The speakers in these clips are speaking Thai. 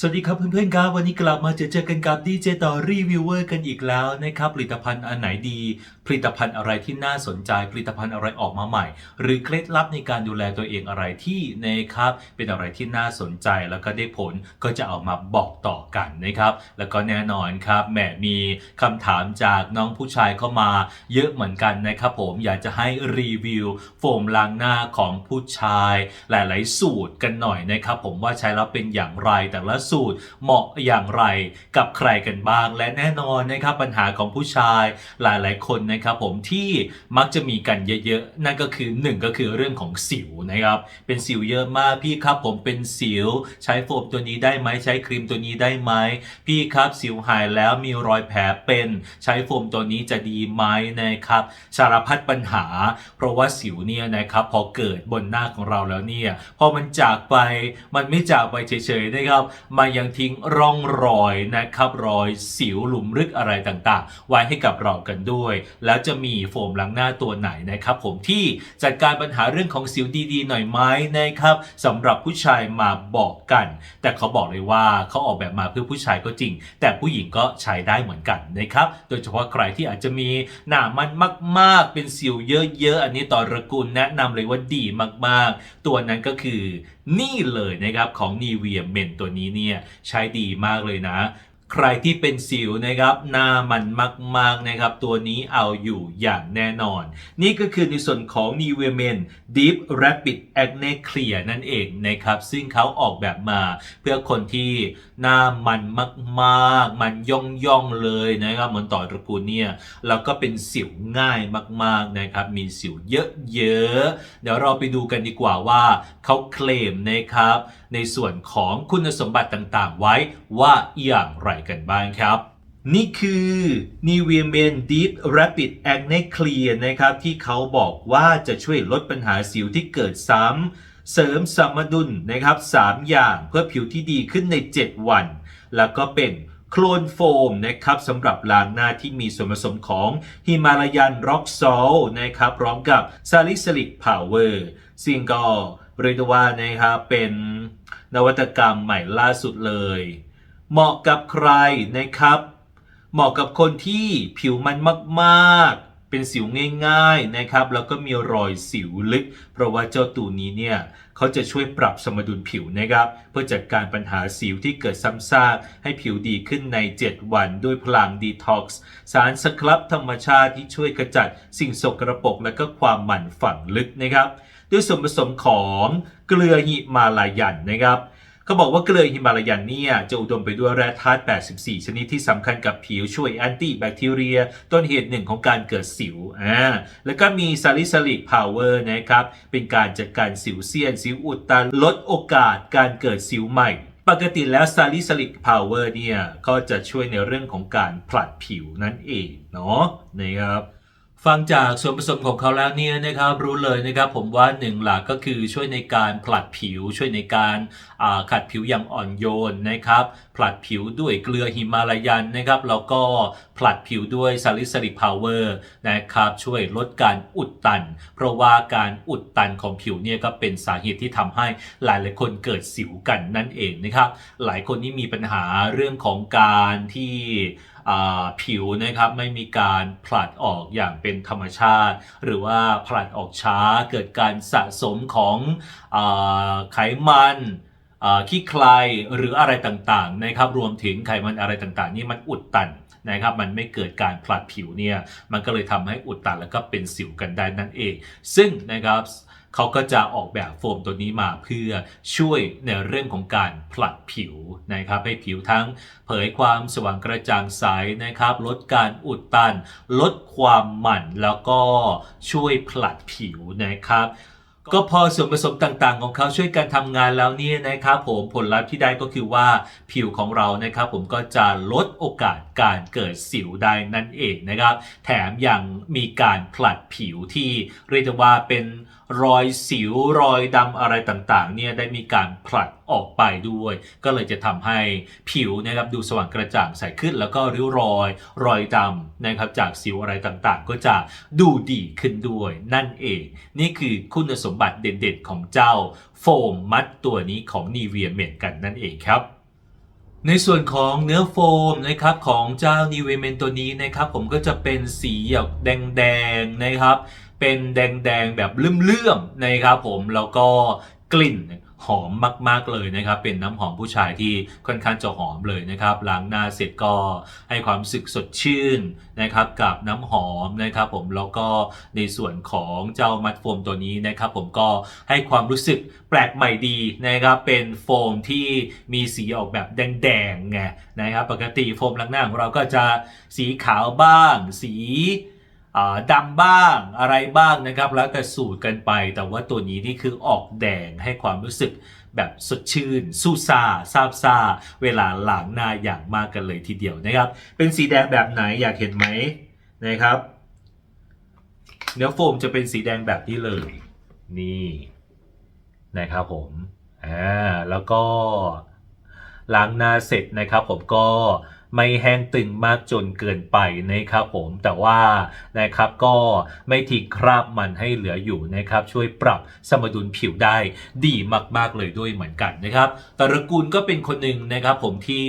สวัสดีครับเพื่อนๆครับวันนี้กลับมาเจอเจอกันกับดีเจต่อรีวิวเวอร์กันอีกแล้วนะครับผลิตภัณฑ์อันไหนดี ผลิตภัณฑ์อะไรที่น่าสนใจ ผลิตภัณฑ์อะไรออกมาใหม่ หรือเคล็ดลับในการดูแลตัวเองอะไรที่นะครับเป็นอะไรที่น่าสนใจแล้วก็ได้ผลก็จะเอามาบอกต่อกันนะครับแล้วก็แน่นอนครับแหมมีคำถามจากน้องผู้ชายเข้ามาเยอะเหมือนกันนะครับผมอยากจะให้รีวิวโฟมล้างหน้าของผู้ชาย หลาย ๆ สูตรกันหน่อยนะครับผมว่าใช้แล้วเป็นอย่างไรแต่ละสูตรเหมาะอย่างไรกับใครกันบ้าง และแน่นอนนะครับปัญหาของผู้ชายหลายๆ คนนะครับผมที่มักจะมีกันเยอะๆ นั่นก็คือหนึ่งก็คือเรื่องของสิวนะครับเป็นสิวเยอะมากพี่ครับผมเป็นสิว ใช้โฟมตัวนี้ได้ไหมใช้ครีมตัวนี้ได้ไหมพี่ครับสิวหายแล้วมีรอยแผลเป็น ใช้โฟมตัวนี้จะดีไหมนะครับสารพัดปัญหา เพราะว่าสิวเนี่ยนะครับพอเกิดบนหน้าของเราแล้วเนี่ยพอมันจากไปมันไม่จากไปเฉยๆนะครับมันยังทิ้งร่องรอยนะครับรอยสิวหลุมลึกอะไรต่างๆ ไว้ให้กับเรากันด้วย แล้วจะมีโฟมล้างหน้าตัวไหนนะครับ ผมที่จัดการปัญหาเรื่องของสิวดีๆ หน่อยไหมนะครับสำหรับผู้ชายมาบอกกัน แต่เขาบอกเลยว่าเขาออกแบบมาเพื่อผู้ชายก็จริง แต่ผู้หญิงก็ใช้ได้เหมือนกันนะครับโดยเฉพาะใครที่อาจจะมีหน้ามันมาก ๆ เป็นสิวเยอะๆอันนี้ต่อระกูลแนะนำเลยว่าดีมากๆ ตัวนั้นก็คือนี่เลยนะครับของ n ีเวียเมนตัวนี้เนี่ยใช้ดีมากเลยนะ ใครที่เป็นสิวนะครับหน้ามันมากๆนะครับ ตัวนี้เอาอยู่อย่างแน่นอน นี่ก็คือในส่วนของ n i v e a Men Deep Rapid Acne Clear นั่นเองนะครับ ซึ่งเขาออกแบบมาเพื่อคนที่หน้ามันมากๆ มันย่องย่องเลยนะครับเหมือนต่อตระกูลเนี่ยแล้วก็เป็นสิวง่ายมากๆนะครับ มีสิวเยอะๆ เดี๋ยวเราไปดูกันดีกว่าว่าเขาเคลมนะครับ ในส่วนของคุณสมบัติต่างๆ ไว้ว่าอย่างไรกันบ้างครับนี่คือ Nivea Men Deep Rapid Acne Clear นะครับ ที่เขาบอกว่าจะช่วยลดปัญหาสิวที่เกิดซ้ำ เสริมสมดุลนะครับ 3 อย่างเพื่อผิวที่ดีขึ้นใน 7 วัน แล้วก็เป็นโคลนโฟมนะครับสำหรับล้างหน้าที่มีส่วนผสมของฮิมาลายันร็อกซอลนะครับพร้อมกับซาลิซิลิกพาวเวอร์ซึ่งก็เรียกว่านะครับเป็นนวัตกรรมใหม่ล่าสุดเลย เหมาะกับใครนะครับ เหมาะกับคนที่ผิวมันมากๆ เป็นสิวง่าย ๆนะครับ แล้วก็มีรอยสิวลึก เพราะว่าเจ้าตัวนี้เนี่ยเขาจะช่วยปรับสมดุลผิวนะครับ เพื่อจัดการปัญหาสิวที่เกิดซ้ำซากให้ผิวดีขึ้นใน 7 วันด้วยพลังดีท็อกซ์สารสครับธรรมชาติที่ช่วยกระจัดสิ่งสกรปรกและก็ความหมันฝังลึกนะครับ ด้วยส่วนผสมของเกลือหิมาลายันนะครับ เขาบอกว่าเกลือฮิมาลายันเนี่ยจะอุดมไปด้วยแร่ธาตุ 84 ชนิดที่สำคัญกับผิวช่วยแอนตี้แบคทีเรีย ต้นเหตุหนึ่งของการเกิดสิวอ่าแล้วก็มีซาลิซาลิกพาวเวอร์นะครับ เป็นการจัดการสิวเซียน สิวอุดตันลดโอกาสการเกิดสิวใหม่ปกติแล้วซาลิซาลิกพาวเวอร์เนี่ย ก็จะช่วยในเรื่องของการผลัดผิวนั่นเองเนาะนะครับ ฟังจากส่วนผสมของเขาแล้วเนี่ยนะครับรู้เลยนะครับผมว่าหนึ่งหลักก็คือช่วยในการผลัดผิวช่วยในการขัดผิวอย่างอ่อนโยนนะครับผลัดผิวด้วยเกลือหิมาลายันนะครับแล้วก็ผลัดผิวด้วยซาลิซิลิกพาวเวอร์นะครับช่วยลดการอุดตัน เพราะว่าการอุดตันของผิวเนี่ยก็เป็นสาเหตุที่ทำให้หลายหลายคนเกิดสิวกันนั่นเองนะครับหลายคนที่มีปัญหาเรื่องของการที่ ผิวนะครับไม่มีการผลัดออกอย่างเป็นธรรมชาติ หรือว่าผลัดออกช้าเกิดการสะสมของอไขมันขี้ใครหรืออะไรต่างๆนะครับรวมถึงไขมันอะไรต่างๆ นี่มันอุดตันนะครับมันไม่เกิดการผลัดผิวเนี่ยมันก็เลยทำให้อุดตันแล้วก็เป็นสิวกันได้นั่นเอง ซึ่งนะครับ เขาก็จะออกแบบโฟมตัวนี้มาเพื่อช่วยในเรื่องของการผลัดผิวนะครับให้ผิวทั้งเผยความสว่างกระจ่างใสนะครับ ลดการอุดตัน ลดความหมันแล้วก็ช่วยผลัดผิวนะครับก็พอส่วนผสมต่างๆ ของเขาช่วยกันทำงานแล้วเนี่ยนะครับผมผลลัพธ์ที่ได้ก็คือว่าผิวของเรานะครับ ผมก็จะลดโอกาสการเกิดสิวได้นั่นเองนะครับ แถมยังมีการผลัดผิวที่เรียกว่าเป็น รอยสิวรอยดำอะไรต่างๆเนี่ยได้มีการผลัดออกไปด้วย ก็เลยจะทำให้ผิวนะครับดูสว่างกระจ่างใสขึ้น แล้วก็ริ้วรอย รอยดำนะครับจากสิวอะไรต่างๆ ก็จะดูดีขึ้นด้วย นั่นเอง นี่คือคุณสมบัติเด่นๆของเจ้าโฟมมัดตัวนี้ของ n i v e a Men กันนั่นเองครับในส่วนของเนื้อโฟมนะครับของเจ้านิเวเมนตัวนี้นะครับผมก็จะเป็นสีแบบแดงๆนะครับ เป็นแดงๆแบบเลื่อมๆนะครับผมแล้วก็กลิ่นหอมมาก ๆ เลยนะครับ เป็นน้ำหอมผู้ชายที่ค่อนข้างจะหอมเลยนะครับ ล้างหน้าเสร็จก็ให้ความรู้สึกสดชื่นนะครับ กับน้ำหอมนะครับ ผมแล้วก็ในส่วนของเจ้ามัดโฟมตัวนี้นะครับ ผมก็ให้ความรู้สึกแปลกใหม่ดีนะครับ เป็นโฟมที่มีสีออกแบบแดงๆไงนะครับ ปกติโฟมล้างหน้าของเราก็จะสีขาวบ้าง สี ดำบ้างอะไรบ้างนะครับ แล้วแต่สูตรกันไป แต่ว่าตัวนี้นี่คือออกแดงให้ความรู้สึกแบบสดชื่นสู้ซาซาบซาเวลาล้างหน้าอย่างมากกันเลยทีเดียวนะครับ เป็นสีแดงแบบไหนอยากเห็นไหมนะครับ เนื้อโฟมจะเป็นสีแดงแบบนี้เลย นี่นะครับผมอ่าแล้วก็ล้างหน้าเสร็จนะครับผมก็ ไม่แห้งตึงมากจนเกินไปนะครับผมแต่ว่านะครับก็ไม่ทิ้งคราบมันให้เหลืออยู่นะครับช่วยปรับสมดุลผิวได้ดีมากๆเลยด้วยเหมือนกันนะครับตระกูลก็เป็นคนหนึ่งนะครับผมที่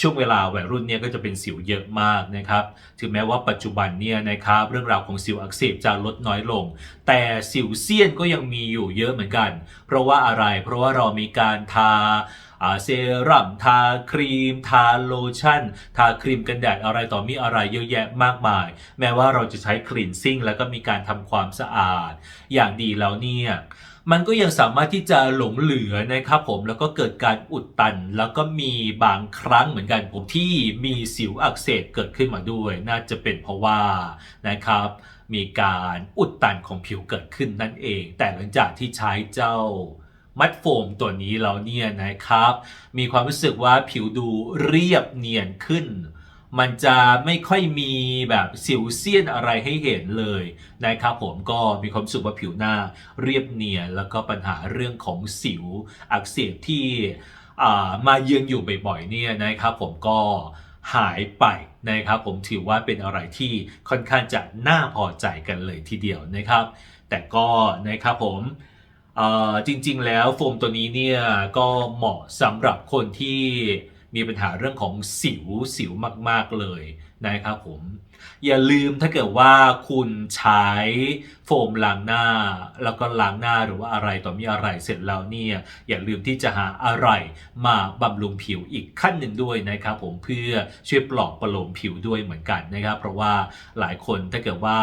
ช่วงเวลาวัยรุ่นเนี่ยก็จะเป็นสิวเยอะมากนะครับ ถึงแม้ว่าปัจจุบันเนี่ยนะครับเรื่องราวของสิวอักเสบจะลดน้อยลง แต่สิวเซียนก็ยังมีอยู่เยอะเหมือนกัน เพราะว่าอะไร เพราะว่าเรามีการทา เซรั่มทาครีม ทาโลชั่น ทาครีมกันแดดอะไรต่อมีอะไรเยอะแยะมากมาย แม้ว่าเราจะใช้คลีนซิ่งแล้วก็มีการทำความสะอาด อย่างดีแล้วเนี่ยมันก็ยังสามารถที่จะหลงเหลือนะครับผมแล้วก็เกิดการอุดตัน แล้วก็มีบางครั้งเหมือนกันผมที่มีสิวอักเสบเกิดขึ้นมาด้วย น่าจะเป็นเพราะว่านะครับ มีการอุดตันของผิวเกิดขึ้นนั่นเอง แต่หลังจากที่ใช้เจ้า มัดโฟมตัวนี้แล้วเนี่ยนะครับ มีความรู้สึกว่าผิวดูเรียบเนียนขึ้น มันจะไม่ค่อยมีแบบสิวเซียนอะไรให้เห็นเลยนะครับผมก็มีความสึกว่าผิวหน้าเรียบเนียนแล้วก็ปัญหาเรื่องของสิวอักเสบที่อ่ามาเยือนอยู่บ่อยๆเนี่ยนะครับผมก็หายไปนะครับผมถือว่าเป็นอะไรที่ค่อนข้างจะน่าพอใจกันเลยทีเดียวนะครับ แต่ก็นะครับผม จริงๆ แล้วโฟมตัวนี้เนี่ยก็เหมาะสำหรับคนที่มีปัญหาเรื่องของสิวสิวมากๆเลย นะครับผม อย่าลืมถ้าเกิดว่าคุณใช้โฟมล้างหน้า แล้วก็ล้างหน้าหรือว่าอะไรต่อมีอะไรเสร็จแล้วเนี่ยอย่าลืมที่จะหาอะไรมาบำรุงผิวอีกขั้นหนึ่งด้วยนะครับผมเพื่อช่วยปลอบประโลมผิวด้วยเหมือนกันนะครับ เพราะว่าหลายคนถ้าเกิดว่า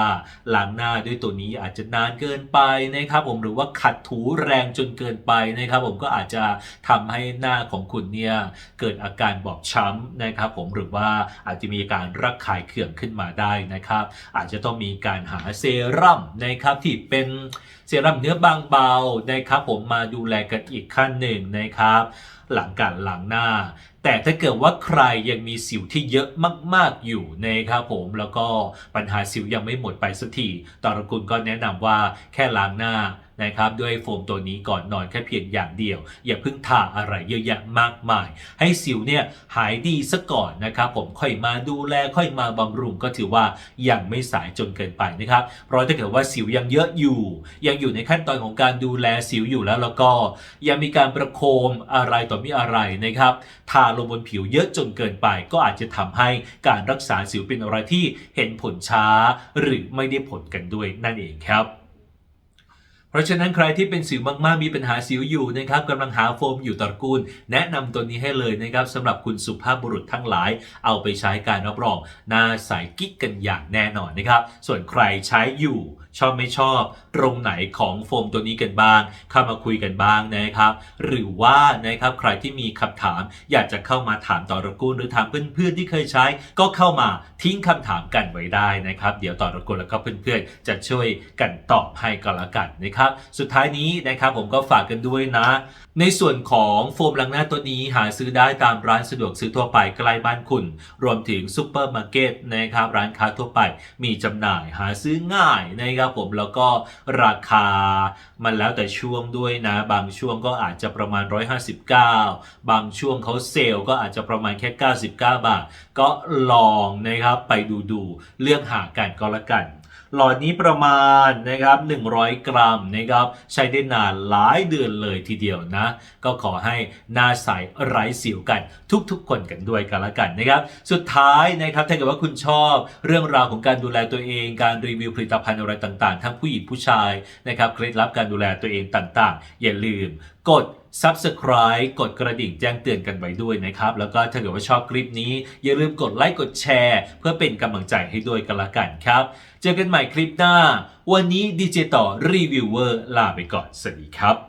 ล้างหน้าด้วยตัวนี้อาจจะนานเกินไปนะครับผมหรือว่าขัดถูแรงจนเกินไปนะครับผมก็อาจจะทำให้หน้าของคุณเนี่ยเกิดอาการบอบช้ำนะครับผมหรือว่าอาจจะมีการระคายเคืองขึ้นมาได้นะครับ อาจจะต้องมีการหาเซรั่มนะครับที่เป็นเซรั่มเนื้อบางเบานะครับผมมาดูแลกันอีกขั้นหนึ่งนะครับ หลังการล้างหน้าแต่ถ้าเกิดว่าใครยังมีสิวที่เยอะมาก ๆอยู่นะครับผมแล้วก็ปัญหาสิวยังไม่หมดไปสักทีตอรกุลก็แนะนำว่าแค่ล้างหน้านะครับด้วยโฟมตัวนี้ก่อนนอนแค่เพียงอย่างเดียว อย่าเพิ่งทาอะไรเยอะแยะมากมาย ให้สิวเนี่ยหายดีซะก่อนนะครับผมค่อยมาดูแลค่อยมาบำรุงก็ถือว่ายังไม่สายจนเกินไปนะครับเพราะถ้าเกิดว่าสิวยังเยอะอยู่ ยังอยู่ในขั้นตอนของการดูแลสิวอยู่แล้วแล้วก็ยังมีการประโคมอะไรต่อมีอะไรนะครับทาลลงบนผิวเยอะจนเกินไป ก็อาจจะทำให้การรักษาสิวเป็นอะไรที่เห็นผลช้า หรือไม่ได้ผลกันด้วยนั่นเองครับเพราะฉะนั้นใครที่เป็นสิวมากๆ มีปัญหาสิวอยู่นะครับกำลังหาโฟมอยู่ตระกูล แนะนำตัวนี้ให้เลยนะครับสำหรับคุณสุภาพบุรุษทั้งหลาย เอาไปใช้การรับรองหน้าใสกิ๊กกันอย่างแน่นอนนะครับ ส่วนใครใช้อยู่ชอบไม่ชอบตรงไหนของโฟมตัวนี้กันบ้าง เข้ามาคุยกันบ้างนะครับ หรือว่านะครับใครที่มีคำถาม อยากจะเข้ามาถามต่อรกูลหรือถามเพื่อนๆที่เคยใช้ ก็เข้ามาทิ้งคำถามกันไว้ได้นะครับ เดี๋ยวต่อรกูลแล้วก็เพื่อนๆ จะช่วยกันตอบให้ก็แล้วกันนะครับ สุดท้ายนี้นะครับผมก็ฝากกันด้วยนะ ในส่วนของโฟมล้างหน้าตัวนี้หาซื้อได้ตามร้านสะดวกซื้อทั่วไปใกล้บ้านคุณ รวมถึงซูเปอร์มาร์เก็ตนะครับร้านค้าทั่วไป มีจำหน่ายหาซื้อง่ายนะครับผมแล้วก็ราคามันแล้วแต่ช่วงด้วยนะ บางช่วงก็อาจจะประมาณ 159 บางช่วงเขาเซลล์ก็อาจจะประมาณแค่ 99 บาท ก็ลองนะครับไปดูดูๆเลือกหากันก็แล้วกัน หลอดนี้ประมาณนะครับ100 กรัมนะครับใช้ได้นานหลายเดือนเลยทีเดียวนะ ก็ขอให้หน้าใสไร้สิวกันทุกๆ คนกันด้วยกันละกันนะครับสุดท้ายนะครับถ้าเกิดว่าคุณชอบเรื่องราวของการดูแลตัวเอง การรีวิวผลิตภัณฑ์อะไรต่างๆ ทั้งผู้หญิงผู้ชายนะครับเคล็ดลับการดูแลตัวเองต่างๆ อย่าลืมกด subscribe กดกระดิ่งแจ้งเตือนกันไว้ด้วยนะครับ แล้วก็ถ้าเกิดว่าชอบคลิปนี้ อย่าลืมกดไลค์กดแชร์ เพื่อเป็นกำลังใจให้ด้วยกันละกันครับ เจอกันใหม่คลิปหน้า วันนี้ดีเจต่อรีวิวเวอร์ลาไปก่อน สวัสดีครับ